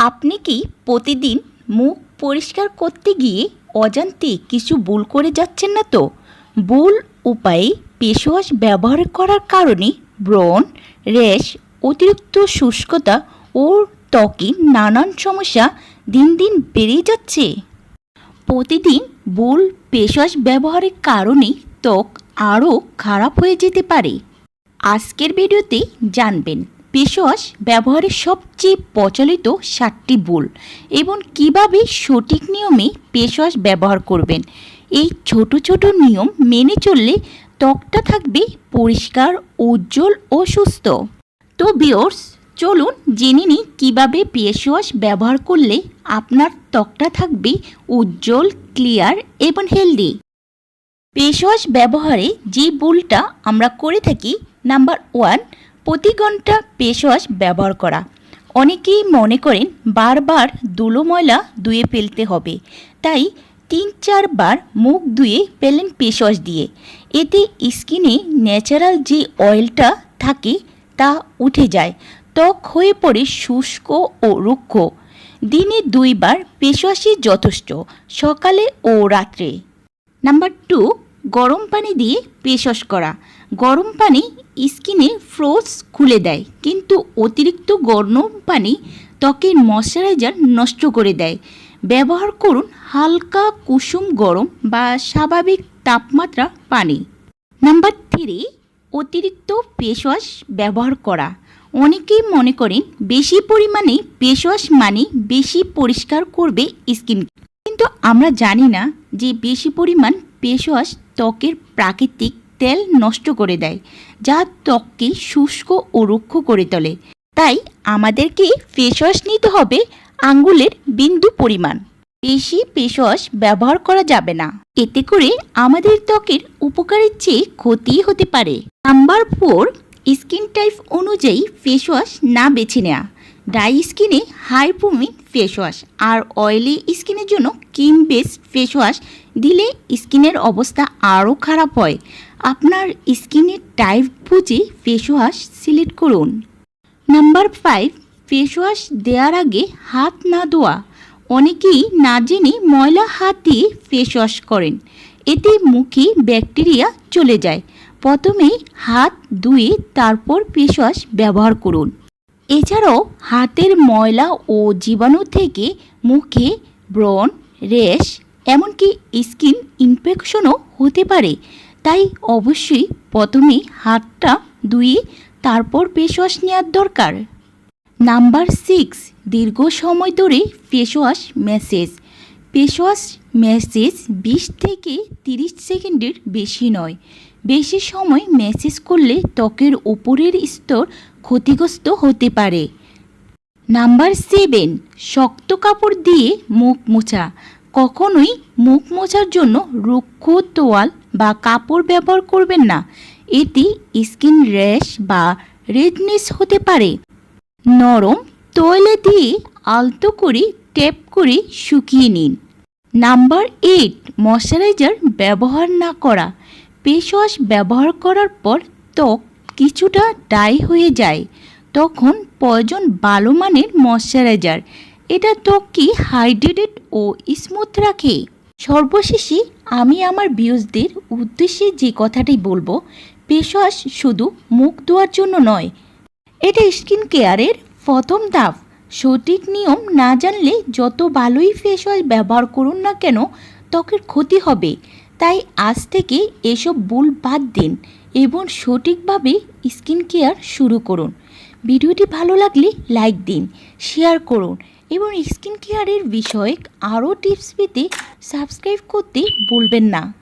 আপনি কি প্রতিদিন মুখ পরিষ্কার করতে গিয়ে অজান্তে কিছু ভুল করে যাচ্ছেন না তো? ভুল উপায়ে ফেসওয়াশ ব্যবহার করার কারণে ব্রণ, র্যাশ, অতিরিক্ত শুষ্কতা ও ত্বকে নানান সমস্যা দিন দিন বেড়েই যাচ্ছে। প্রতিদিন ভুল ফেসওয়াশ ব্যবহারের কারণে ত্বক আরও খারাপ হয়ে যেতে পারে। আজকের ভিডিওতে জানবেন ফেসওয়াশ ব্যবহারের সবচেয়ে প্রচলিত সাতটি ভুল এবং কীভাবে সঠিক নিয়মে ফেসওয়াশ ব্যবহার করবেন। এই ছোট ছোট নিয়ম মেনে চললে ত্বকটা থাকবে পরিষ্কার, উজ্জ্বল ও সুস্থ। তো বিয়র্স চলুন জেনে নিই কীভাবে ফেসওয়াশ ব্যবহার করলে আপনার ত্বকটা থাকবে উজ্জ্বল, ক্লিয়ার এবং হেলদি। ফেসওয়াশ ব্যবহারে যে ভুলটা আমরা করে থাকি, নাম্বার ওয়ান প্রতি ঘণ্টা ফেসওয়াশ ব্যবহার করা। অনেকেই মনে করেন বারবার ধুলো ময়লা ধুয়ে ফেলতে হবে। তাই তিন চারবার মুখ ধুয়ে ফেলেন ফেসওয়াশ দিয়ে। এতে স্কিনে ন্যাচারাল যে অয়েলটা থাকে তা উঠে যায়, ত্বক হয়ে পড়ে শুষ্ক ও রুক্ষ। দিনে দুইবার ফেসওয়াশই যথেষ্ট, সকালে ও রাত্রে। নাম্বার টু, গরম পানি দিয়ে ফেসওয়াশ করা। গরম পানি স্কিনে ফ্রোজ খুলে দেয়, কিন্তু অতিরিক্ত গরম পানি ত্বকের ময়শ্চারাইজার নষ্ট করে দেয়। ব্যবহার করুন হালকা কুসুম গরম বা স্বাভাবিক তাপমাত্রা পানি। নাম্বার থ্রি, অতিরিক্ত ফেসওয়াশ ব্যবহার করা। অনেকেই মনে করেন বেশি পরিমাণে ফেসওয়াশ মানে বেশি পরিষ্কার করবে স্কিন। কিন্তু আমরা জানি না যে বেশি পরিমাণ ফেসওয়াশ ত্বকের প্রাকৃতিক তেল নষ্ট করে দেয়, যা ত্বককে শুষ্ক ও রুক্ষ করে তোলে। তাই আমাদেরকে ফেসওয়াশ নিতে হবে আঙ্গুলের বিন্দু পরিমাণ। বেশি ফেসওয়াশ ব্যবহার করা যাবে না। এতে করে আমাদের ত্বকের উপকারের চেয়ে ক্ষতি হতে পারে। নাম্বার ফোর, স্কিন টাইপ অনুযায়ী ফেসওয়াশ না বেছে নেওয়া। ড্রাই স্কিনে হাইপোমিন ফেসওয়াশ আর অয়েলি স্কিনের জন্য ক্রিম বেস ফেসওয়াশ দিলে স্কিনের অবস্থা আরও খারাপ হয়। আপনার স্কিনের টাইপ বুঝে ফেসওয়াশ সিলেক্ট করুন। নাম্বার ফাইভ ফেসওয়াশ দেওয়ার আগে হাত না ধোয়া। অনেকেই না জেনে ময়লা হাত দিয়ে ফেসওয়াশ করেন। এতে মুখে ব্যাকটেরিয়া চলে যায়। প্রথমেই হাত ধুয়ে তারপর ফেসওয়াশ ব্যবহার করুন। এছাড়াও হাতের ময়লা ও জীবাণু থেকে মুখে ব্রণ রেশ এমনকি স্কিন ইনফেকশনও হতে পারে। তাই অবশ্যই প্রথমে হাতটা ধুয়ে তারপর ফেসওয়াশ নেওয়ার দরকার। নাম্বার সিক্স, দীর্ঘ সময় ধরে ফেসওয়াশ ম্যাসেজ ফেসওয়াশ ম্যাসেজ বিশ থেকে তিরিশ সেকেন্ডের বেশি নয়। বেশি সময় মেসেজ করলে ত্বকের উপরের স্তর ক্ষতিগ্রস্ত হতে পারে। নাম্বার সেভেন শক্ত কাপড় দিয়ে মুখ মোছা। কখনোই মুখ মোছার জন্য রুক্ষ তোয়াল বা কাপড় ব্যবহার করবেন না। এটি স্কিন র্যাশ বা রেডনেস হতে পারে। নরম তৈলে দিয়ে আলতো করে ট্যাপ করে শুকিয়ে নিন। নাম্বার এইট ময়শ্চারাইজার ব্যবহার না করা। ফেসওয়াশ ব্যবহার করার পর ত্বক কিছুটা ডাই হয়ে যায়, তখন প্রয়োজন ভালো মানের ময়শ্চারাইজার এটা ত্বককে হাইড্রেটেড ও স্মুথ রাখে? সর্বশেষে আমি আমার ভিউজদের উদ্দেশ্যে যে কথাটি বলব ফেসওয়াশ শুধু মুখ ধোয়ার জন্য নয়, এটা স্কিন কেয়ারের প্রথম ধাপ। সঠিক নিয়ম না জানলে যত ভালোই ফেসওয়াশ ব্যবহার করুন না কেন, ত্বকের ক্ষতি হবে। তাই আজ থেকে এসব ভুল বাদ দিন। এবং সঠিকভাবে স্কিন কেয়ার শুরু করুন। ভিডিওটি ভালো লাগলে লাইক দিন, শেয়ার করুন এবং স্কিন কেয়ারের বিষয়ে আরও টিপস পেতে সাবস্ক্রাইব করতে ভুলবেন না।